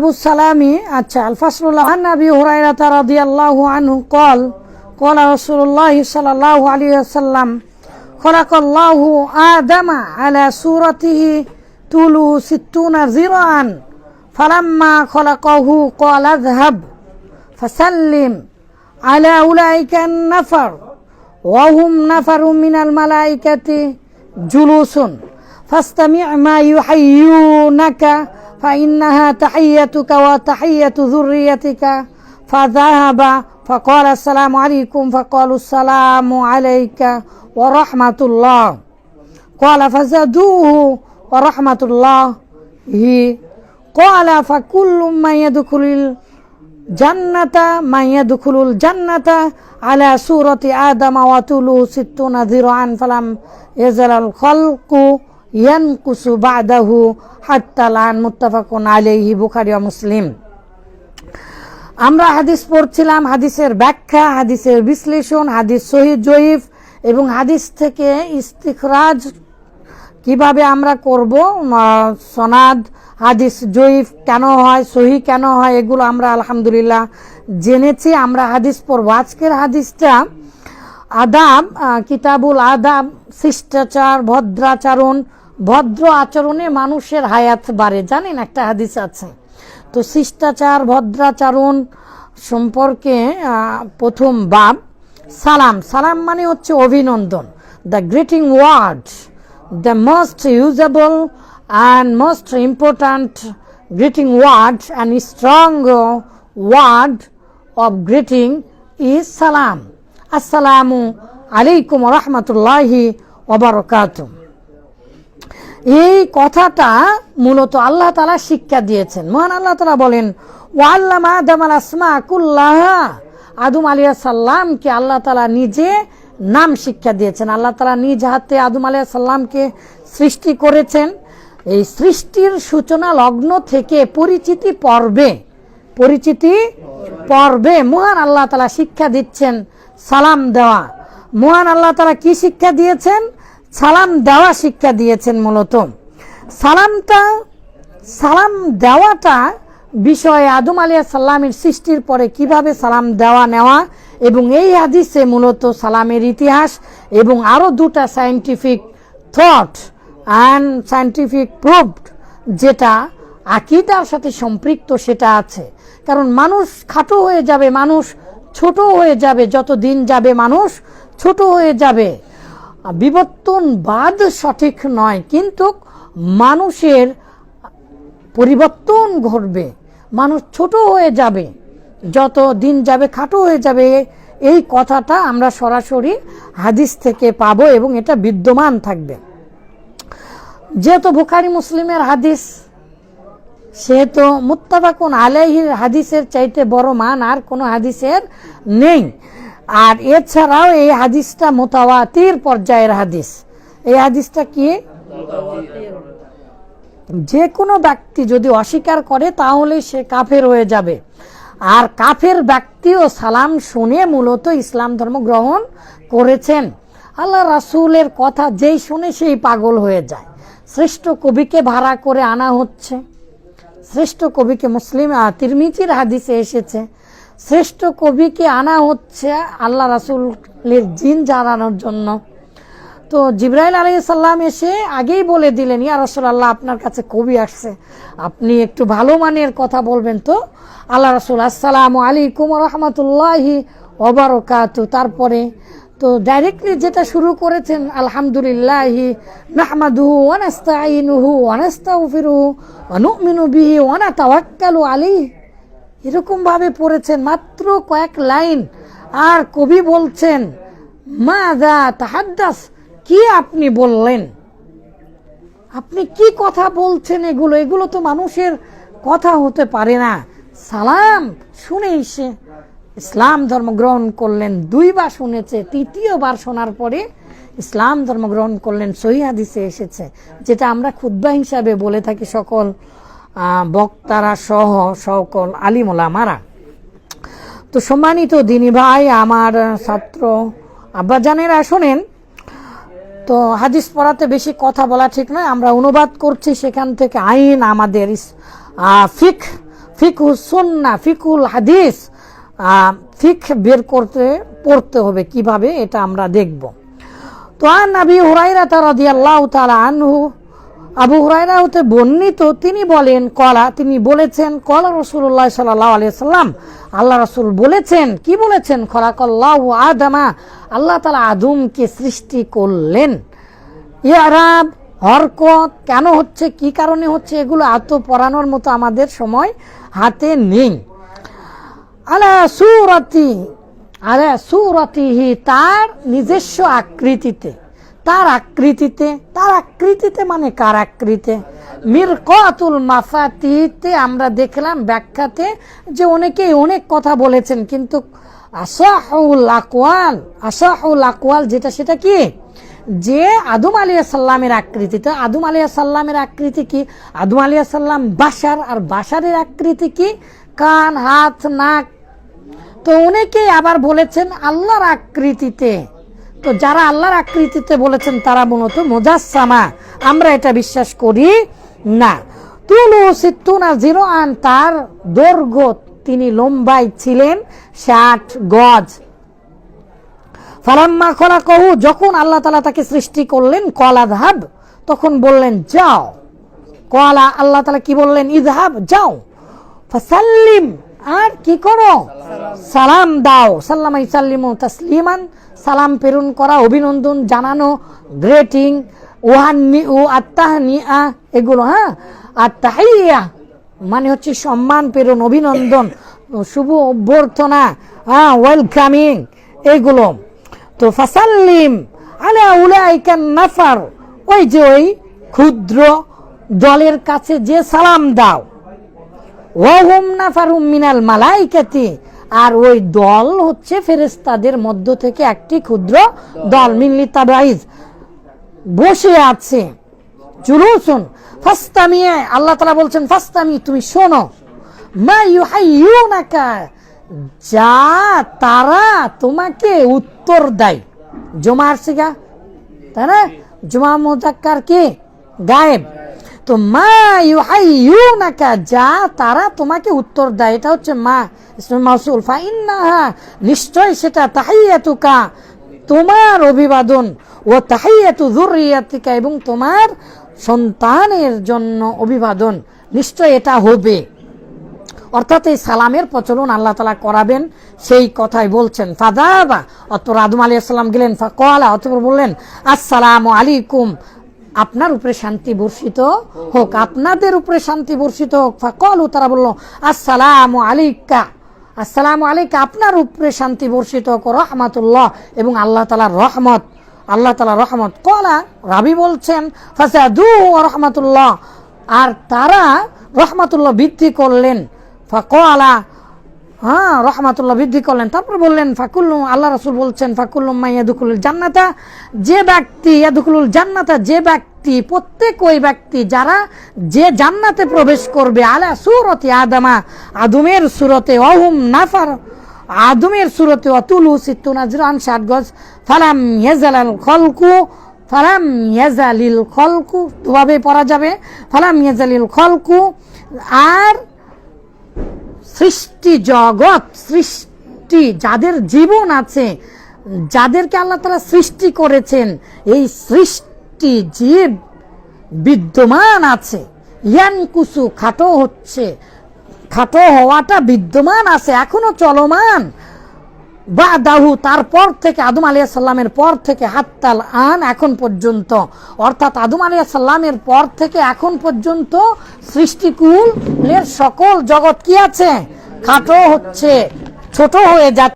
أبو السلام أتى الفصل عن أبي هريرة رضي الله عنه قال قال رسول الله صلى الله عليه وسلم خلق الله آدم على صورته طوله ستون ذراعا فلما خلقه قال اذهب فسلم على أولئك النفر وهم نفر من الملائكة جلوس فاستمع ما يحيونك فإنها تحيتك وتحية ذريتك فذهب فقال السلام عليكم فقالوا السلام عليك ورحمة الله قال فزادوه ورحمة الله هي قال فكل من يدخل الجنة من يدخل الجنة على سورة آدم وطوله ستون ذراعا فلم يزل الخلق ইয়ানকুসু বাদাহু হাত্তালান মুত্তাফাকুন আলাইহি বুখারি মুসলিম। আমরা হাদিস পড়ছিলাম, হাদিসের ব্যাখ্যা, হাদিসের বিশ্লেষণ, হাদিস সহি জয়ীফ এবং হাদিস থেকে ইস্তিখরাজ কীভাবে আমরা করব সনাদ, হাদিস জয়ীফ কেন হয়, সহি কেন হয়, এগুলো আমরা আলহামদুলিল্লাহ জেনেছি, আমরা হাদিস পড়ব। আজকের হাদিসটা আদাব কিতাবুল আদাব, শিষ্টাচার, ভদ্রাচারণ ভদ্র আচরণে মানুষের হায়াত বাড়ে। জানেন, একটা হাদিস আছে। তো শিষ্টাচার, ভদ্রাচরণ সম্পর্কে প্রথম বাপ সালাম। সালাম মানে হচ্ছে অভিনন্দন। The greeting word, the most usable and most important greeting word and strong word of greeting is সালাম। আসসালামু আলাইকুম রহমতুল্লাহি ওবরকাতুম এই কথাটা মূলত আল্লাহ তালা শিক্ষা দিয়েছেন। মহান আল্লাহ তালা বলেন ও আল্লাহ আদম আল আসমা কুল্লাহ। আদম আলিয়া সাল্লামকে আল্লাহ তালা নিজে নাম শিক্ষা দিয়েছেন। আল্লাহ তালা নিজ হাতে আদম আলিয়া সাল্লামকে সৃষ্টি করেছেন। এই সৃষ্টির সূচনা লগ্ন থেকে পরিচিতি পর্বে পরিচিতি পর্বে মহান আল্লাহ তালা শিক্ষা দিচ্ছেন, সালাম দেওয়া। মহান আল্লাহ তালা কি শিক্ষা দিয়েছেন? সালাম দেওয়া শিক্ষা দিয়েছেন মূলত। সালামটা, সালাম দেওয়াটা বিষয়ে আদম আলিয়া সাল্লামের সৃষ্টির পরে কীভাবে সালাম দেওয়া নেওয়া এবং এই হাদিসে মূলত সালামের ইতিহাস এবং আরও দুটা scientific thought and scientific proved যেটা আকিদার সাথে সম্পৃক্ত সেটা আছে। কারণ মানুষ খাটো হয়ে যাবে, মানুষ ছোট হয়ে যাবে যত দিন যাবে মানুষ ছোট হয়ে যাবে। বিবর্তনবাদ সঠিক নয়, কিন্তু মানুষের পরিবর্তন ঘটবে, মানুষ ছোট হয়ে যাবে, যত দিন যাবে খাটো হয়ে যাবে, এই কথাটা আমরা সরাসরি হাদিস থেকে পাবো এবং এটা বিদ্যমান থাকবে। যেহেতু বুখারি মুসলিমের হাদিস, সেহেতু মুত্তাফাকুন আলাইহির হাদিসের চাইতে বড় মান আর কোনো হাদিসের নেই। আর এছাড়াও এই হাদিসটা মোতাওয়াতির পর্যায়ের হাদিস। এই হাদিসটা কি? যে কোনো ব্যক্তি যদি অস্বীকার করে, তাহলে সে কাফের হয়ে যাবে। আর কাফের ব্যক্তিও সালাম শুনে মূলত ইসলাম ধর্ম গ্রহণ করেছেন। আল্লাহ রাসুলের কথা যেই শুনে সেই পাগল হয়ে যায়। শ্রেষ্ঠ কবিকে ভাড়া করে আনা হচ্ছে। শ্রেষ্ঠ কবিকে মুসলিম তিরমিজির হাদিসে এসেছে। শ্রেষ্ঠ কবিকে আনা হচ্ছে আল্লাহ রাসুলের জিন জানানোর জন্য। তো জিব্রাইল আলী সাল্লাম এসে আগেই বলে দিলেন, ইয়া রসুল্লাহ আপনার কাছে কবি আসছে। আপনি একটু ভালো মানের কথা বলবেন তো? আল্লাহ রসুল, আসসালাম আলাইকুম রহমতুল্লাহি ওবরকাত তারপরে তো ডাইরেক্টলি যেটা শুরু করেছেন, আলহামদুলিল্লাহি নাহমাদুহু ওয়ানাস্তাইনুহু ওয়ানাস্তাগফিরুহু ওয়া বিহি ওয়া নাতাওয়াক্কালু আলাইহি। এরকম ভাবে পড়েছেন, মাত্র কয়েক লাইন। আর কবি বলছেন মা দা তাহাদ্দাস, কি আপনি বললেন? আপনি কি কথা বলছেন এগুলো? এগুলো তো মানুষের কথা হতে পারে না। সালাম শুনেই সে ইসলাম ধর্ম গ্রহণ করলেন, দুইবার শুনেছে, তৃতীয়বার শোনার পরে ইসলাম ধর্ম গ্রহণ করলেন, সহি এসেছে, যেটা আমরা ক্ষুদ্র হিসাবে বলে থাকি সকল বক্তারা সহ সকল আলিমোলামারা। তো সম্মানিত দিনী ভাই, আমার ছাত্র আব্বাজানেরা শোনেন, তো হাদিস পড়াতে বেশি কথা বলা ঠিক নয়, আমরা অনুবাদ করছি সেখান থেকে আইন আমাদের ফিক ফিকুল সন্না ফিকুল হাদিস ফিক বের করতে, পড়তে হবে কীভাবে, এটা আমরা দেখব। তো আন আবি হুরাইরা রাদিয়াল্লাহু তাআলা আনহু আবু হুরাইরা হতে বর্ণিত, তিনি বলেন, কলা, তিনি বলেছেন, কলা রসুল্লাহ সাল্লাহ আলিয়া সাল্লাম আল্লাহ রসুল বলেছেন, কি বলেছেন? খলাকল্লাহু আদামা, আল্লাহ তালা আদমকে সৃষ্টি করলেন। ইয়ারাব হরকত কেন হচ্ছে, কি কারণে হচ্ছে, এগুলো এত পড়ানোর মতো আমাদের সময় হাতে নেই। আলা সুরতি, আলা সুরতিহি, তার নিজস্ব আকৃতিতে। তার আকৃতিতে তার আকৃতিতে মানে কার আকৃতিতে? মিরকাতুল মাফাতিতে আমরা দেখলাম ব্যাখ্যাতে যে অনেকেই অনেক কথা বলেছেন, কিন্তু আসাহুল আকওয়াল আসাহুল আকওয়াল যেটা সেটা কি? যে আদম আলিয়া সাল্লামের আকৃতিতে আদম আলিয়া সাল্লামের আকৃতি কি? আদম আলিয়া সাল্লাম বাসার আর বাসারের আকৃতি কি? কান, হাত, নাক। তো অনেকেই আবার বলেছেন আল্লাহর আকৃতিতে। তো যারা আল্লাহর আকৃতিতে বলেছেন তারা মূলত মোজাসামা আমরা এটা বিশ্বাস করি না। তুলু সিত্তুনা জিরো আন তার দৈর্ঘ্য তিনি লম্বাই ছিলেন, ষাট গজ। ফালাম্মা খোলা কহু যখন আল্লাহ তালা তাকে সৃষ্টি করলেন, কলা ধাব তখন বললেন, যাও। কলা, আল্লাহ তালা কি বললেন? ইদহাব যাও। ফাসাল্লিম আর কি করো? সালাম দাও। সাল্লাম সাল্লিমু তাসলিমান। সালাম প্রেরণ করা, অভিনন্দন জানানো, গ্রেটিং। ওহান্নি ও আত্মাহানিয়া এগুলো হ্যাঁ? আর তাহাইয়া মানে হচ্ছে সম্মান, প্রেরণ, অভিনন্দন, শুভ অভ্যর্থনা হ্যাঁ? ওয়েলকামিং, এগুলো। তো ফাসাল্লিম আলা উলাইকান নাফার, ওই যে ওই ক্ষুদ্র দলের কাছে যে সালাম দাও। ওহুম নাফারুম মিনাল মালাইকাতি। আর ওই দল হচ্ছে ফেরেস্তাদের মধ্য থেকে একটি ক্ষুদ্র দল, মিনলি তাবাইজ। বসে আছে, জুলুসুন। ফাস্তামিয়ে, আল্লাহ তালা বলছেন, ফাস্তামি, তুমি শোনো। মা ইউহাইয়ুনাকা, যা তারা তোমাকে উত্তর দেয়। জমার সিগা তাই না? জমা মোজাক্কার কে? গায়েব। তো মা ইউহাইয়ুনাকা, যা তারা তোমাকে উত্তর দেয়। এটা হচ্ছে মা, ইসমে মাউসুল। নিশ্চয় সেটা তাহিয়াতুকা, তোমার অভিবাদন ও তাহিয়াতু যুররিয়াতিকা এবং তোমার সন্তানের জন্য অভিবাদন। নিশ্চয় এটা হবে। অর্থাৎ এই সালামের প্রচলন আল্লাহ তালা করাবেন, সেই কথাই বলছেন। ফাদাবা অতপর আদম আলী আসসালাম গেলেন, ফাকলা, অতপর বললেন, আসসালাম আলাইকুম আপনার উপরে শান্তি বর্ষিত হোক, আপনাদের উপরে শান্তি বর্ষিত হোক, ফাকলু তারা বলল, আসসালাম আলাইকা। আসসালামু আলাইকা, আপনার উপরে শান্তি বর্ষিত হোক, রহমাতুল্লাহ এবং আল্লাহ তালার রহমত। আল্লাহ তালা রহমত। কলা, রাবি বলছেন, ফাসাদু রহমাতুল্লাহ। আর তারা রহমাতুল্লাহ বৃদ্ধি করলেন। ফাকলা হ্যাঁ রহমাতুল্লাহ বৃদ্ধি করলেন। তারপর বললেন, ফাকুল্লু, আল্লাহ রসুল বলছেন ফাকুল্লুম ইয়াদুকুলুল জান্নাতা। যে ব্যক্তি ইয়াদুকুলুল জান্নাতা, যে ব্যক্তি, প্রত্যেক ওই ব্যক্তি, যারা যে জান্নাতে প্রবেশ করবে, আলা সুরতে আদামা, আদমের সুরতে অহুম নাফার, আদমের সুরতে অতুলু সিত্তু নাজরান ষাট গজ, ফালাম ইয়াজালাল খলকু, ফালাম ইয়াজালিল খলকু, দুভাবে পড়া যাবে, ফালাম ইয়াজালিল খলকু, আর সৃষ্টি জগৎ, সৃষ্টি যাদের জীবন আছে, যাদেরকে আল্লাহ তালা সৃষ্টি করেছেন, এই সৃষ্টি জীব বিদ্যমান আছে। ইয়ানকুসু খাটো হচ্ছে, খাটো হওয়াটা বিদ্যমান আছে, এখনও চলমান। বা দাহু তারপর থেকে আদম আলিয়া সাল্লামের পর থেকে হাত্তাল আন, এখন পর্যন্ত। অর্থাৎ আদম আলিয়া সাল্লামের পর থেকে এখন পর্যন্ত সৃষ্টিকুলের সকল জগৎ কি আছে? খাটো হচ্ছে, ছোট হয়ে যাচ্ছে।